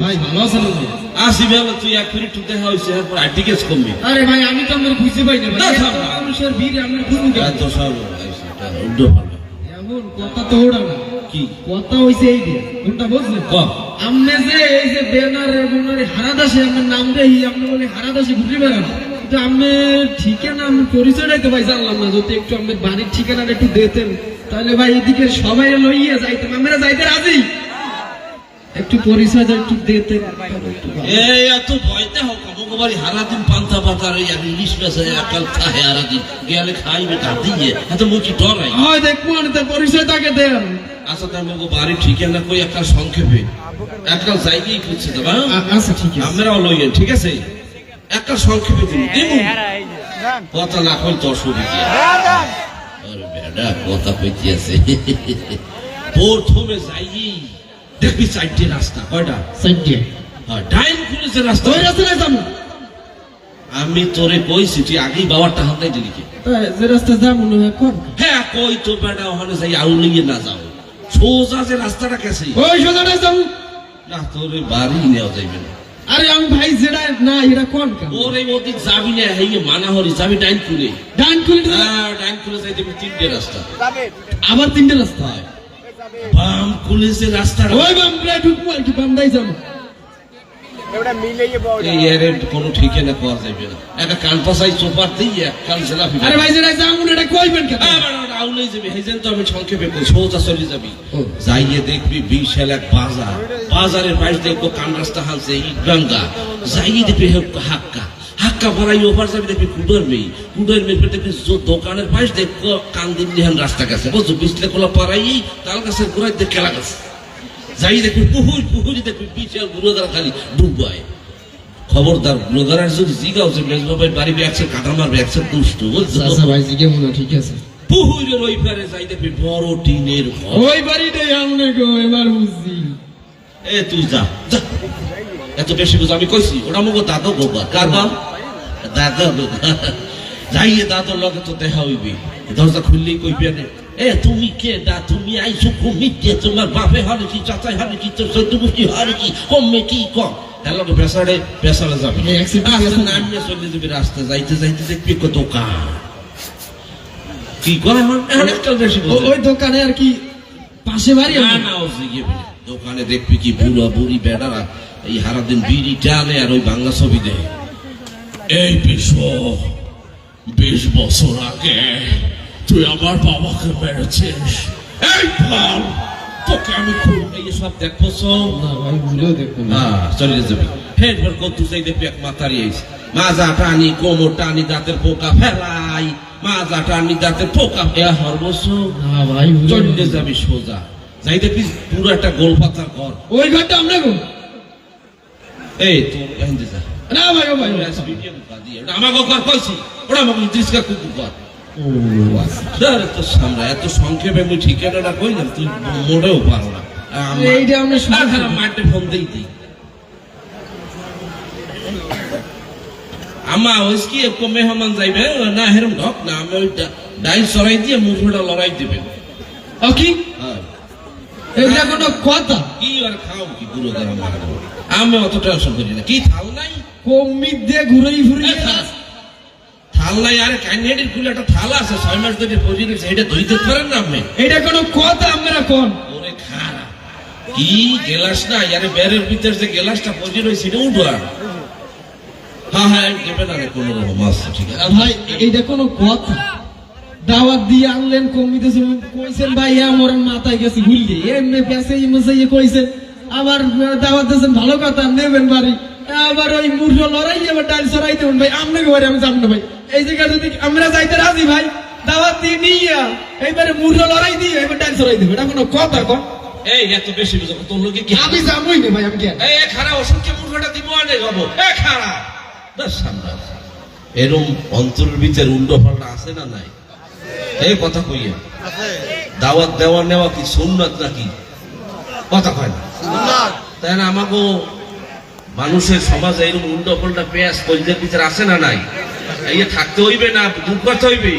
ভাই ভালো আছেন আসি বেলা তুই এক মিনিট দেখা হয়েছে এরপর আর্টিকেস কমবি। আরে ভাই আমি তো আমার খুঁজে পাই না ভাই। না, এত থাম না। মানুষের ভিড় আমরা খুঁজবো কেন? এত সব উল্টো পাল্টা। এমন কথা তো ওরা না। কি? কথা হইছে এই যে কোনটা বুঝলেন? ক? আমনে যে এই যে ব্যানার ব্যানারে হারাদাসে আমার নাম দেই বলে হারাদাসে ঘুরে বেড়ান কিন্তু আমি ঠিকানা আমি পরিচয়টাই তো ভাই জানলাম না। যদি একটু আমাদের বাড়ির ঠিকানাটা একটু দিতেন তাহলে ভাই এদিকে সবাই লইয়ে যাইতাম। আমরা যাইতে রাজি? একটু পরিচয়টা একটু ভালো। এই এত ভয়তে হোক আমাকে বাড়ি হারাদিন পান্তা পাতার এই আর ইলিশ একাল খায় হারাদিন। গেলে খাইবে তা দিয়ে এত মুখি ডরাই। হয় দেখব তার পরিচয় তাকে দেন। আচ্ছা তার মুখ বাড়ি ঠিকানা কই একটা সংক্ষেপে। একটা জায়গায় খুঁজছে তো বা আচ্ছা ঠিক আছে। আমরাও লইয়েন ঠিক আছে? একটা সংক্ষেপে দিন দিন কথা না অসুবিধা আরে কথা কইতে আছে। প্রথমে যাই দেখবি চারটে রাস্তা কয়টা হ্যাঁ, ডাইন খুলেছে রাস্তা ওই রাস্তায় যাব আমি তোরে কইছি তুই আগেই বাবারটা হাতাই দিলি কে? যে যাব না হয় কোন হ্যাঁ কই তো বেটা ওখানে যাই আউলিয়ে না যাও। সোজা যে রাস্তাটা গেছে। ওই যাব না তোরে বাড়ি নেওয়া যাইবে না। আরে আমি ভাই যেটা না এটা কোন? কাম ওরে ওদিক যাবি না হেই মানা হরি যাবি ডাইন খুলে। ডান খুলে হ্যাঁ ডাইন খুলে যাই দেখবি তিনটে রাস্তা। আবার তিনটে রাস্তা হয়? বাম খুলে যে রাস্তাটা ওই ঢুকবো আর কি বাম দাই যাব। কোনো ঠিকানা পাওয়া যাবে না। একটা কান পাশাই চোপার দিই কান জেলাপি আরে ভাই যেটা যাব এটা কইবেন কেন? হ্যাঁ, আউলেই যাবি। হেজেন তো আমি সংক্ষেপে সোজা চলে যাবি। যাইয়ে দেখবি বিশাল এক বাজার। বাজারের পাশ দেখব কান রাস্তা হালছে ইট গঙ্গা। যাইয়ে দেখবি হাক্কা। হাক্কা ভরাই ওপার যাবি দেখবি কুডোর মেয়ে। কুডোর মেয়ে দেখবি দোকানের পাশ দেখব কান দিন লিহান রাস্তা গেছে। বুঝছ? বিশলে কোলা পাড়াই তাল গাছের গোড়ায় দেখ কেলা গেছে। যাই দেখবি পুহুর পুহুরি দেখবি বিশাল গুরুদার খালি ডুবায়। খবরদার গুরুদারের যদি জিগাও যে মেজবাবাই বাড়ি ব্যাগছে কাটা মারবে একশো দুষ্ট বুঝছ? ভাই জিগে মনে ঠিক আছে। পুহুরের ওই পারে যাই দেখবি বড় টিনের ঘর। ওই বাড়িটাই আমনে গো এবার বুঝছি। এ তুই যা যা। এত বেশি বুঝ আমি কইছি ওটা মুখ দাদো গোবা কার দাদো যাইয়ে দাদর লগে তো দেখা হইবি। দরজা খুললেই কইবি না এ তুমি কে দা? তুমি তোমার বাপে হরে কি চাচাই হরে কি তোর হরে কি কমে কি কম? যাবি। চলে যাবি রাস্তা যাইতে যাইতে দেখবি কত কি করে ওই দোকানে আর কি পাশে বাড়ি না। দোকানে দেখবি কি বুড়া বুড়ি বেড়ারা এই হারাদিন বিড়ি টানে আর ওই বাংলা ছবি দেয়। এই বিশ্ব বিশ বছর আগে তুই আমার বাবাকে মেরেছিস। এই ফল তোকে আমি সব দেখো না ভাই ভুলেও দেখব না। হ্যাঁ চলে যাবি। কত এক মাথারি আইস মাজা টানি কোমর টানি দাঁতের পোকা ফেলাই। মাজা টানি দাঁতের পোকা এ হরবস না ভাই চলে যাবি সোজা। যাই দেখবি পুরো একটা গোল পাতার ঘর। ওই ঘরটা আমরা গো। এই তোর এখান যা। না ভাই ও ভাই ঢুকা দিয়ে ওটা আমাকে ঘর কইছি। ওটা আমাকে দিসকা ঘর আচ্ছা। তো সামনে এত সংক্ষেপে আমি ঠিকানাটা কইলাম তুই মোড়েও পারো না। এইটা আমরা শুনে আর খারাপ মাঠে ফোন দেই দিই। আমা ওই কি একটু মেহমান যাইবে? না হেরম ঢক না আমি ওই ডাইল সরাই দিয়ে মুখটা লড়াই দেবেন কি? হ্যাঁ। এটা কোনো কথা? কি আর খাও কি আমি অত টেনশন করি না। কি থাল নাই? দিয়ে ঘুরেই ঘুরে এই থাল। থাল নাই আরে ক্যান্ডিডেট একটা থাল আছে ছয় মাস ধরে পজি রয়েছে এটা ধুইতে পারেন না আপনি? এটা কোনো কথা আমরা কোন? ওরে খারা কি গেলাস না আরে বেরের ভিতর যে গেলাসটা পজি রয়েছে এটা উঠবা হ্যাঁ হ্যাঁ দেবে না কোনো রকম আচ্ছা ঠিক আছে। ভাই এইটা কোনো কথা? দাওয়াত দিয়ে আনলেন কমিতে কইছেন ভাই আমার মাথায় গেছে ভুললি এমনি পেছে ইমসে কইছেন আবার দাওয়াত দিয়েছেন ভালো কথা নেবেন বাড়ি। আবার ওই মূর্খ লড়াই আবার ডাল সরাই দেবেন ভাই আপনাকে বাড়ি আমি যাব না ভাই। এই জায়গা যদি আমরা যাইতে রাজি ভাই দাওয়াত দিয়ে নিয়ে এইবারে মূর্খ লড়াই দিয়ে এবার ডাল সরাই দেবে। এটা কোনো কথা কন? এই এত বেশি বুঝো তোর লোকে কি আমি যাবোই না ভাই আমি কেন এই এ খারা ওষুধকে মূর্খটা দিব আনে যাব এ খারা বাস সামনে এরম অন্তরের ভিতরে উল্টো পাল্টা আছে না নাই? এই কথা কইয়া। দাওয়াত দেওয়া নেওয়া কি সুন্নাত নাকি? কথা কয় না। তাই না আমাকে মানুষের সমাজ এইরকম উল্টো পাল্টা পেঁয়াজ কলজের ভিতরে আসে না নাই? এই থাকতে হইবে না দুঃখ হইবে।